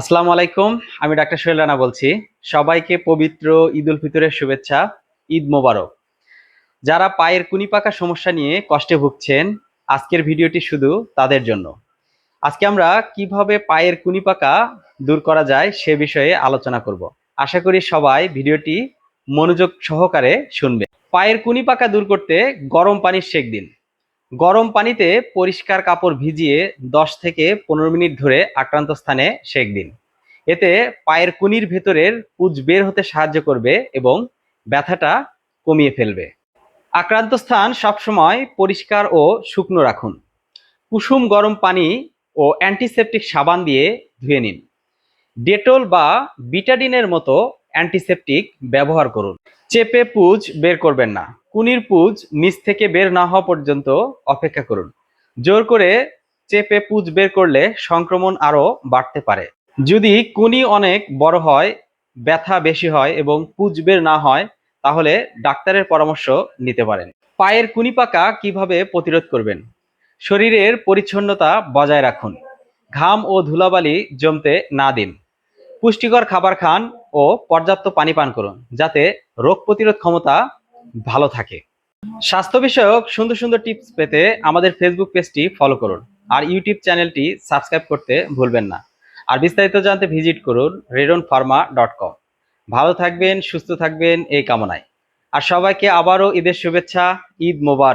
আসসালামু আলাইকুম, আমি ডাক্তার সোহেল রানা বলছি। সবাইকে পবিত্র ঈদ উল ফিতরের শুভেচ্ছা, ঈদ মোবারক। যারা পায়ের কুনি পাকা সমস্যা নিয়ে কষ্টে ভুগছেন, আজকের ভিডিওটি শুধু তাদের জন্য। আজকে আমরা কীভাবে পায়ের কুনি পাকা দূর করা যায় সে বিষয়ে আলোচনা করব। আশা করি সবাই ভিডিওটি মনোযোগ সহকারে শুনবে। পায়ের কুনি পাকা দূর করতে গরম পানির সেক দিন। গরম পানিতে পরিষ্কার কাপড় ভিজিয়ে দশ থেকে পনেরো মিনিট ধরে আক্রান্ত স্থানে সেক দিন। এতে পায়ের কুনির ভেতরের পুজ বের হতে সাহায্য করবে এবং ব্যথাটা কমিয়ে ফেলবে। আক্রান্ত স্থান সবসময় পরিষ্কার ও শুকনো রাখুন। কুসুম গরম পানি ও অ্যান্টিসেপটিক সাবান দিয়ে ধুয়ে নিন। ডেটল বা বিটাডিনের মতো অ্যান্টিসেপটিক ব্যবহার করুন। চেপে পুজ বের করবেন না। কুনির পুজ নিচ থেকে বের না হওয়া পর্যন্ত অপেক্ষা করুন। জোর করে চেপে পুজ বের করলে সংক্রমণ আরও বাড়তে পারে। যদি কুনি অনেক বড় হয়, ব্যথা বেশি হয় এবং পুজ বের না হয়, তাহলে ডাক্তারের পরামর্শ নিতে পারেন। পায়ের কুনি পাকা কীভাবে প্রতিরোধ করবেন? শরীরের পরিচ্ছন্নতা বজায় রাখুন। ঘাম ও ধুলাবালি জমতে না দিন। পুষ্টিকর খাবার খান ও পর্যাপ্ত পানি পান করুন, যাতে রোগ প্রতিরোধ ক্ষমতা ভালো থাকে। স্বাস্থ্য বিষয়ক সুন্দর সুন্দর টিপস পেতে আমাদের ফেসবুক পেজটি ফলো করুন আর ইউটিউব চ্যানেলটি সাবস্ক্রাইব করতে ভুলবেন না। আর বিস্তারিত জানতে ভিজিট করুন রেডন ফার্মা ডট কম। ভালো থাকবেন, সুস্থ থাকবেন, এই কামনায়। আর সবাইকে আবারও ঈদের শুভেচ্ছা, ঈদ মোবারক।